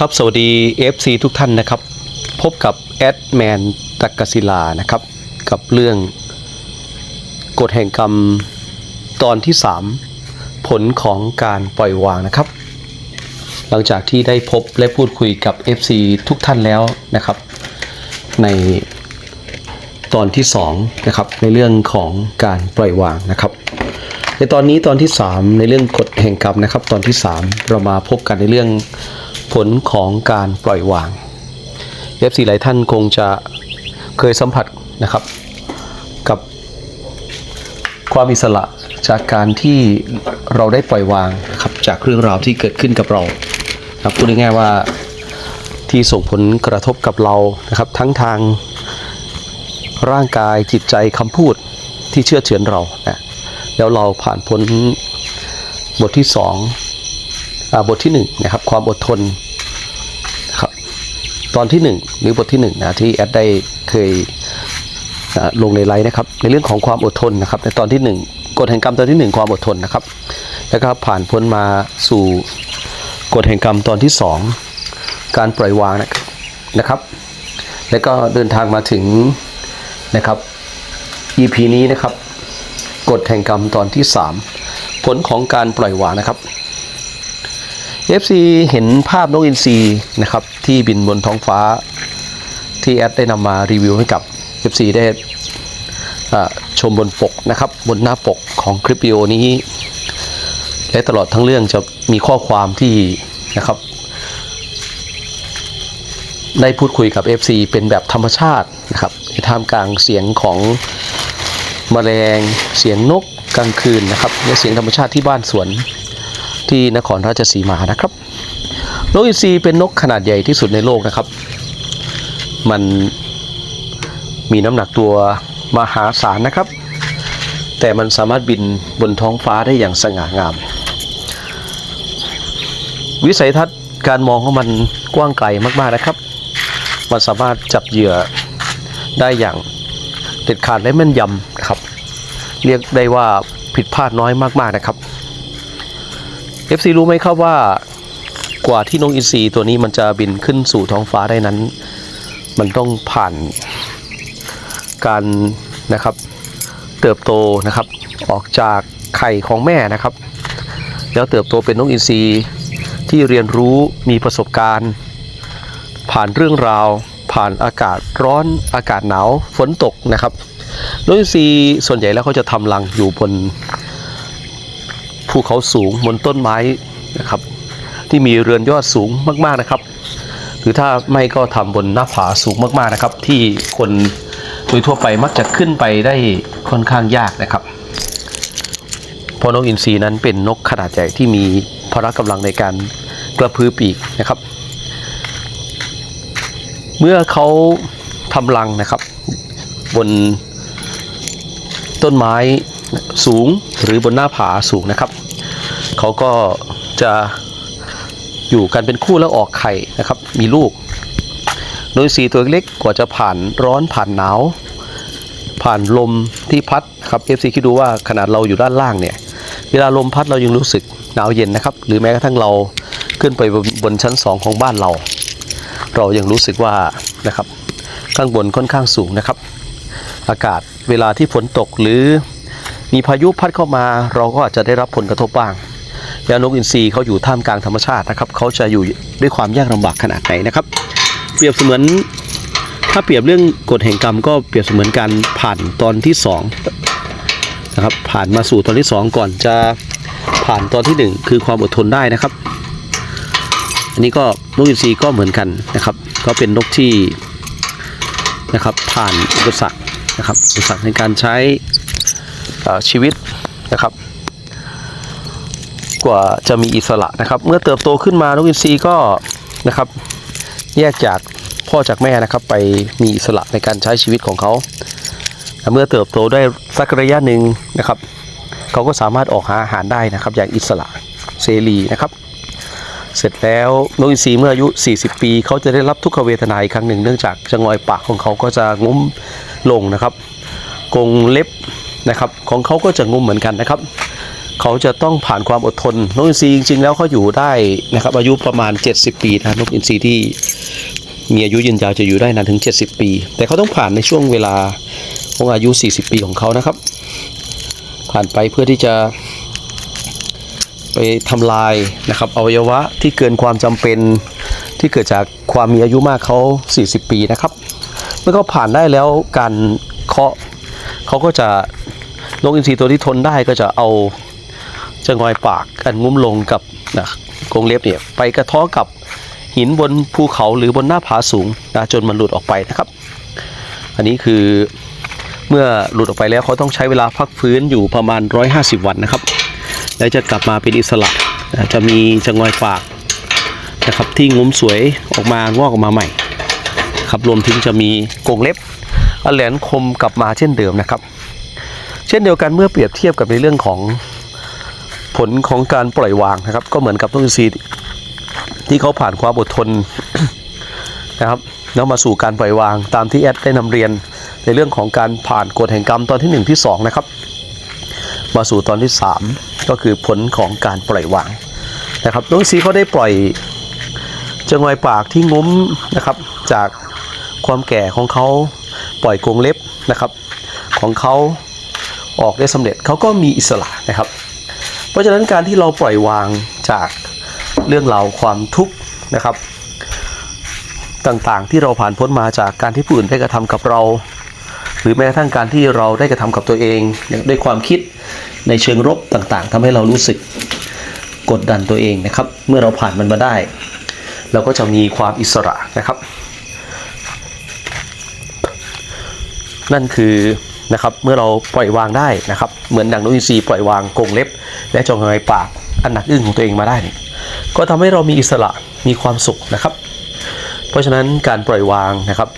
ครับสวัสดี FC ทุกท่านนะครับ พบกับแอดแมนตักกศิลานะครับ กับเรื่องกฎแห่งกรรมตอนที่ 3 ผลของการปล่อยวางนะครับ หลังจากที่ได้พบและพูดคุยกับ FC ทุกท่านแล้วนะครับ ในตอนที่2นะครับในเรื่องของการปล่อยวางนะครับ ในตอนนี้ตอนที่ 3 ในเรื่องกฎแห่งกรรมนะครับ ตอนที่ 3 เรามาพบกันในเรื่อง ผลของการปล่อยวางเอฟซีหลายท่านคงจะเคยสัมผัสนะครับ กับความอิสระจากการที่เราได้ปล่อยวางนะครับจากเรื่องราวที่เกิดขึ้นกับเราครับพูดง่ายๆว่าที่ส่งผลกระทบกับเรานะครับ ทั้งทางร่างกายจิตใจคำพูดที่เชื่อเฉือนเรานะแล้วเราผ่านพ้นบทที่สองอาบทที่หนึ่งนะครับความอดทน ตอนที่หนึ่งหรือบทที่หนึ่งนะที่แอดได้เคยลงในไลน์นะครับในเรื่องของความอดทนนะครับในตอนที่หนึ่งกฎแห่งกรรมตอนที่หนึ่งความอดทนนะครับ แล้วก็ผ่านพ้นมาสู่กฎแห่งกรรมตอนที่สองการปล่อยวางนะครับ แล้วก็เดินทางมาถึงนะครับ EP นี้นะครับกฎแห่งกรรมตอนที่ 3 ผลของการปล่อยวางนะครับ FC เห็นภาพนกอินทรีนะครับที่บินบนท้องฟ้า ที่แอดได้นำมารีวิวให้กับ FC ได้ชมบนปกนะครับบนหน้าปกของคลิปวิดีโอนี้ และตลอดทั้งเรื่องจะมีข้อความที่นะครับ ได้พูดคุยกับ FC เป็นแบบธรรมชาตินะครับท่ามกลางเสียงของมแมลงเสียงนกกลางคืนนะครับและเสียงธรรมชาติที่บ้านสวน ที่นครราชสีมานะครับ นกอินทรีเป็นนกขนาดใหญ่ที่สุดในโลกนะครับ มันมีน้ำหนักตัวมหาศาลนะครับ แต่มันสามารถบินบนท้องฟ้าได้อย่างสง่างาม วิสัยทัศน์การมองของมันกว้างไกลมากๆนะครับ มันสามารถจับเหยื่อได้อย่างเด็ดขาดและแม่นยำนะครับ เรียกได้ว่าผิดพลาดน้อยมากๆนะครับ FC รู้ไหมครับว่ากว่าที่นกอินทรีตัวนี้มันจะบินขึ้นสู่ท้องฟ้าได้นั้น มันต้องผ่านการนะครับ เติบโตนะครับ ออกจากไข่ของแม่นะครับ แล้วเติบโตเป็นนกอินทรีที่เรียนรู้มีประสบการณ์ ผ่านเรื่องราว ผ่านอากาศร้อนอากาศหนาวฝนตกนะครับนกอินทรีส่วนใหญ่แล้วเขาจะทำรังอยู่บน ภูเขาสูงบนต้นไม้นะครับ ที่มีเรือนยอดสูงมากๆนะครับ หรือถ้าไม่ก็ทำบนหน้าผาสูงมากๆนะครับ ที่คนโดยทั่วไปมักจะขึ้นไปได้ค่อนข้างยากนะครับเพราะนกอินทรีนั้นเป็นนกขนาดใหญ่ที่มีพละกำลังในการกระพือปีกนะครับ เมื่อเขาทำรังนะครับ บนต้นไม้ สูงหรือบนหน้าผาสูงนะครับ เขาก็จะอยู่กันเป็นคู่แล้วออกไข่นะครับ มีลูก โดยสีตัวเล็กกว่าจะผ่านร้อนผ่านหนาว ผ่านลมที่พัดครับ FC คิดดูว่าขนาดเราอยู่ด้านล่างเนี่ย เวลาลมพัดเรายังรู้สึกหนาวเย็นนะครับ หรือแม้กระทั่งเราขึ้นไปบนบนชั้นสองของบ้านเรา เรายังรู้สึกว่านะครับ ข้างบนค่อนข้างสูงนะครับ อากาศเวลาที่ฝนตกหรือ มีพายุพัดเข้ามาเราก็อาจจะได้รับผลกระทบบ้างแล้วนกอินทรีเขาอยู่ท่ามกลางธรรมชาตินะครับเขาจะอยู่ด้วยความยากลำบากขนาดไหนนะครับ เปรียบเสมือนถ้าเปรียบเรื่องกฎแห่งกรรมก็เปรียบเสมือนการผ่านตอนที่สองนะครับผ่านมาสู่ตอนที่สองก่อนจะผ่านตอนที่หนึ่งคือความอดทนได้นะครับ อันนี้ก็นกอินทรีก็เหมือนกันนะครับก็เป็นนกที่นะครับผ่านอุปสรรคนะครับอุปสรรคในการใช้ ชีวิตนะครับ กว่าจะมีอิสระนะครับ เมื่อเติบโตขึ้นมานกอินทรีก็นะครับแยกจากพ่อจากแม่นะครับ ไปมีอิสระในการใช้ชีวิตของเขา เมื่อเติบโตได้สักระยะหนึ่งนะครับเขาก็สามารถออกหาอาหารได้นะครับ อย่างอิสระเสรีนะครับ เสร็จแล้วนกอินทรีเมื่ออายุ 40 ปีเขาจะได้รับทุกขเวทนาอีกครั้งหนึ่งเนื่องจากจะงอยปากของเขาก็จะงุ้มลงนะครับกงเล็บ นะครับ ของเขาก็จะงุ้มเหมือนกันนะครับ เขาจะต้องผ่านความอดทนนกอินทรีจริงๆแล้วเขาอยู่ได้นะครับ อายุประมาณ 70 ปีนะนกอินทรีที่มีอายุยืนยาวจะอยู่ได้นานถึง 70 ปี แต่เขาต้องผ่านในช่วงเวลาของอายุ 40 ปีของเขานะครับ ผ่านไปเพื่อที่จะไปทำลายนะครับอวัยวะที่เกินความจำเป็นที่เกิดจากความมีอายุมากเขา 40 ปีนะครับ เมื่อเขาผ่านได้แล้วการเคาะเขาก็จะ นกอินทรีตัวที่ทนได้ก็จะเอาจะงอยปากอันงุ้มลงกับนะกรงเล็บเนี่ยไปกระท้อกับหินบนภูเขาหรือบนหน้าผาสูงนะจนมันหลุดออกไปนะครับ อันนี้คือเมื่อหลุดออกไปแล้วเขาต้องใช้เวลาพักฟื้นอยู่ประมาณ 150 วันนะครับ แล้วจะกลับมาเป็นอิสระนะจะมีจะงอยปากนะครับที่งุ้มสวยออกมางอกออกมาใหม่ครับรวมถึงจะมีกรงเล็บอันแหลมคมกลับมาเช่นเดิมนะครับ เช่นเดียวกันเมื่อเปรียบเทียบกับในเรื่องของผลของการปล่อยวางนะครับ ก็เหมือนกับต้นซีที่เขาผ่านความอดทนนะครับแล้วมาสู่การปล่อยวางตามที่แอดได้นำเรียนในเรื่องของการผ่านกฎแห่งกรรมตอนที่ 1 ที่ 2 นะครับ มาสู่ตอนที่ 3 ก็คือผลของการปล่อยวางนะครับน้องซีเขาได้ปล่อยจงอยปากที่งุ้มนะครับจากความแก่ของเขาปล่อยกรงเล็บนะครับ ของเขา ออกได้สำเร็จเขาก็มีอิสระนะครับ เพราะฉะนั้นการที่เราปล่อยวางจากเรื่องราวความทุกข์นะครับ ต่างๆที่เราผ่านพ้นมาจากการที่ผู้อื่นได้กระทำกับเรา หรือแม้กระทั่งการที่เราได้กระทำกับตัวเองด้วยความคิดในเชิงลบต่างๆทำให้เรารู้สึกกดดันตัวเองนะครับ เมื่อเราผ่านมันมาได้ เราก็จะมีความอิสระนะครับ นั่นคือ นะครับเมื่อเราปล่อยวางได้นะครับเหมือนดังนกอินทรีปล่อยวางกรงเล็บ และจงหอยปากอันหนักอึ้งของตัวเองมาได้ ก็ทำให้เรามีอิสระมีความสุขนะครับ เพราะฉะนั้นการปล่อยวางนะครับ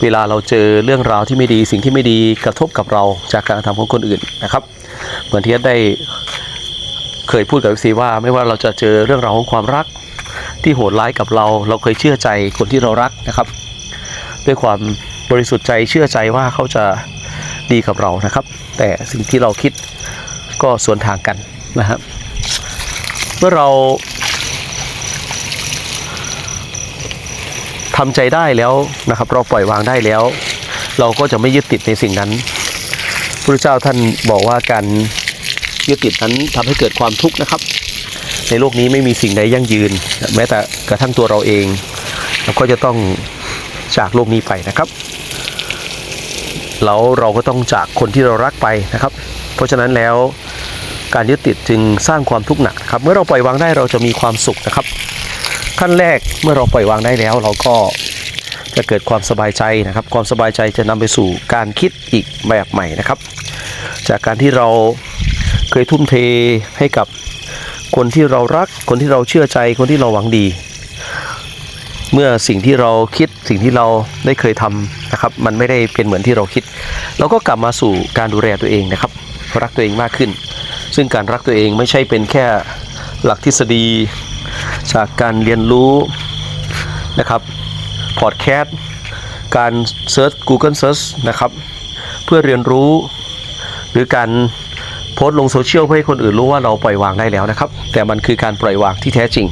เวลาเราเจอเรื่องราวที่ไม่ดีสิ่งที่ไม่ดีกระทบกับเราจากการกระทำของคนอื่นนะครับเหมือนที่ได้เคยพูดกับซีว่า ไม่ว่าเราจะเจอเรื่องราวของความรัก ที่โหดร้ายกับเราเราเคยเชื่อใจคนที่เรารักนะครับ ด้วยความบริสุทธิ์ใจเชื่อใจว่าเขาจะ ดีกับเรานะครับ แต่สิ่งที่เราคิดก็สวนทางกันนะครับ เมื่อเราทำใจได้แล้วนะครับ เราปล่อยวางได้แล้ว เราก็จะไม่ยึดติดในสิ่งนั้นพระเจ้าท่านบอกว่าการยึดติดนั้นทำให้เกิดความทุกข์นะครับ ในโลกนี้ไม่มีสิ่งใดยั่งยืน แม้แต่กระทั่งตัวเราเองเราก็จะต้องจากโลกนี้ไปนะครับ แล้วเราก็ต้องจากคนที่เรารักไปนะครับ เพราะฉะนั้นแล้วการยึดติดจึงสร้างความทุกข์หนักครับ เมื่อเราปล่อยวางได้เราจะมีความสุขนะครับ ขั้นแรกเมื่อเราปล่อยวางได้แล้ว เราก็จะเกิดความสบายใจนะครับ ความสบายใจจะนำไปสู่การคิดอีกแบบใหม่นะครับ จากการที่เราเคยทุ่มเทให้กับคนที่เรารัก คนที่เราเชื่อใจ คนที่เราหวังดี เมื่อสิ่งที่เราคิดสิ่งที่เราได้เคยทำนะครับ มันไม่ได้เป็นเหมือนที่เราคิด เราก็กลับมาสู่การดูแลตัวเองนะครับ รักตัวเองมากขึ้น ซึ่งการรักตัวเองไม่ใช่เป็นแค่หลักทฤษฎี จากการเรียนรู้นะครับพอดแคสต์การเซิร์ช Google Search นะครับ เพื่อเรียนรู้ หรือการโพสต์ลงโซเชียลเพื่อให้คนอื่นรู้ว่าเราปล่อยวางได้แล้วนะครับ แต่มันคือการปล่อยวางที่แท้จริง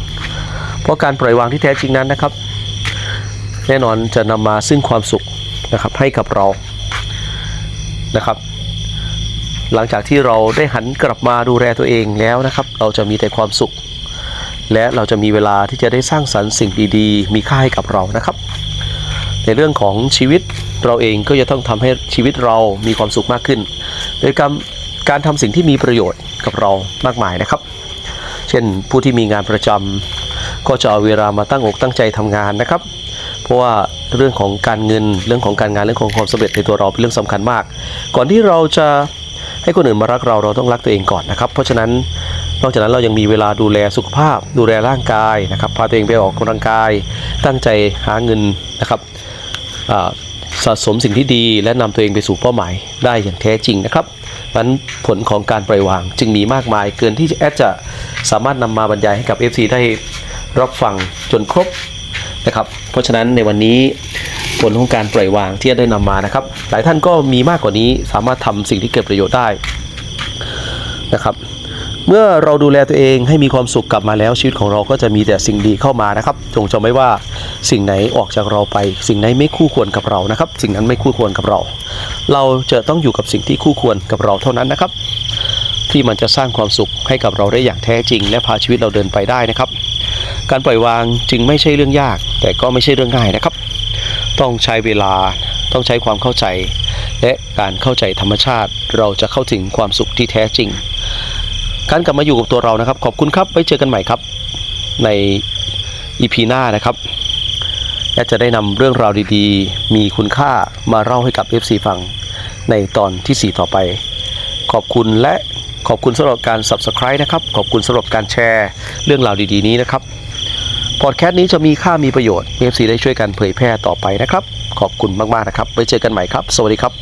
เพราะการปล่อยวางที่แท้จริงนั้นนะครับ แน่นอนจะนำมาซึ่งความสุขนะครับให้กับเรา นะครับ หลังจากที่เราได้หันกลับมาดูแลตัวเองแล้วนะครับ เราจะมีแต่ความสุข และเราจะมีเวลาที่จะได้สร้างสรรค์สิ่งดีๆ มีค่าให้กับเรานะครับ ในเรื่องของชีวิตเราเองก็จะต้องทำให้ชีวิตเรามีความสุขมากขึ้น โดยการการทำสิ่งที่มีประโยชน์กับเรามากมายนะครับ เช่นผู้ที่มีงานประจำก็จะเอาเวลามาตั้งอกตั้งใจทำงานนะครับ เพราะว่า เรื่องของการเงินเรื่องของการงานเรื่องของความสำเร็จในตัวเราเป็นเรื่องสำคัญมาก ก่อนที่เราจะให้คนอื่นมารักเราเราต้องรักตัวเองก่อนนะครับ เพราะฉะนั้นนอกจากนั้นเรายังมีเวลาดูแลสุขภาพ ดูแลร่างกายนะครับพาตัวเองไปออกกำลังกาย ตั้งใจหาเงินนะครับสะสมสิ่งที่ดีและนำตัวเองไปสู่เป้าหมายได้อย่างแท้จริงนะครับมันผลของการปล่อยวางจึงมีมากมายเกินที่แอดจะสามารถนำมาบรรยายให้กับ FC ได้รับฟังจนครบ นะครับ เพราะฉะนั้นในวันนี้ผลของการปล่อยวางที่ได้นำมานะครับ หลายท่านก็มีมากกว่านี้สามารถทำสิ่งที่เกิดประโยชน์ได้นะครับ เมื่อเราดูแลตัวเองให้มีความสุขกลับมาแล้วชีวิตของเราก็จะมีแต่สิ่งดีเข้ามานะครับจงจำไว้ว่าสิ่งไหนออกจากเราไป สิ่งไหนไม่คู่ควรกับเรานะครับ สิ่งนั้นไม่คู่ควรกับเรา เราจะต้องอยู่กับสิ่งที่คู่ควรกับเราเท่านั้นนะครับ ที่มันจะสร้างความสุขให้กับเราได้อย่างแท้จริง และพาชีวิตเราเดินไปได้นะครับ การปล่อยวางจึงไม่ใช่เรื่องยาก แต่ก็ไม่ใช่เรื่องง่ายนะครับ ต้องใช้เวลาต้องใช้ความเข้าใจ และการเข้าใจธรรมชาติ เราจะเข้าถึงความสุขที่แท้จริง การกลับมาอยู่กับตัวเรานะครับ ขอบคุณครับไว้เจอกันใหม่ครับ ในอีพีหน้านะครับและจะได้นำเรื่องราวดีๆ มีคุณค่ามาเล่าให้กับ FC ฟังในตอนทีสี่4 ต่อไป ขอบคุณและ ขอบคุณสำหรับการ Subscribe นะครับ ขอบคุณสำหรับการแชร์เรื่องราวดีๆนี้นะครับ พอดแคสต์นี้จะมีค่ามีประโยชน์ FC ได้ช่วยกันเผยแพร่ต่อไปนะครับ ขอบคุณมากๆนะครับไว้เจอกันใหม่ครับ สวัสดีครับ